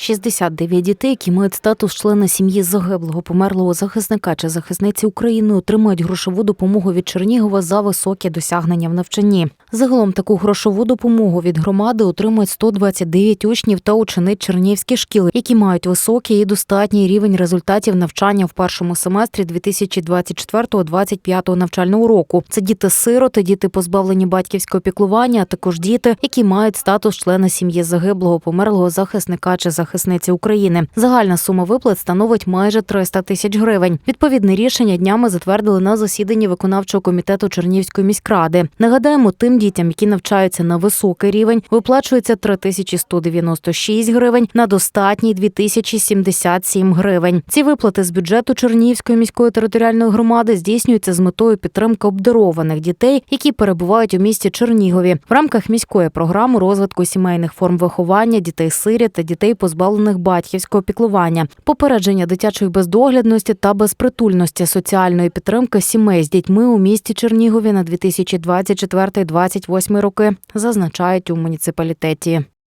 69 дітей, які мають статус члена сім'ї загиблого померлого захисника чи захисниці України, отримують грошову допомогу від Чернігова за високі досягнення в навчанні. Загалом таку грошову допомогу від громади отримують 129 учнів та учениць чернігівських шкіл, які мають високий і достатній рівень результатів навчання в першому семестрі 2024-2025 навчального року. Це діти-сироти, діти позбавлені батьківського піклування, а також діти, які мають статус члена сім'ї загиблого померлого захисника чи захисниці України. Загальна сума виплат становить майже 300 тисяч гривень. Відповідне рішення днями затвердили на засіданні виконавчого комітету Чернігівської міськради. Нагадаємо, тим дітям, які навчаються на високий рівень, виплачується 3196 гривень, на достатній 2077 гривень. Ці виплати з бюджету Чернігівської міської територіальної громади здійснюються з метою підтримки обдарованих дітей, які перебувають у місті Чернігові в рамках міської програми розвитку сімейних форм виховання дітей сиріт та дітей, позбавлених батьківського піклування, попередження дитячої бездоглядності та безпритульності соціальної підтримки сімей з дітьми у місті Чернігові на 2024-2028 роки, зазначають у муніципалітеті.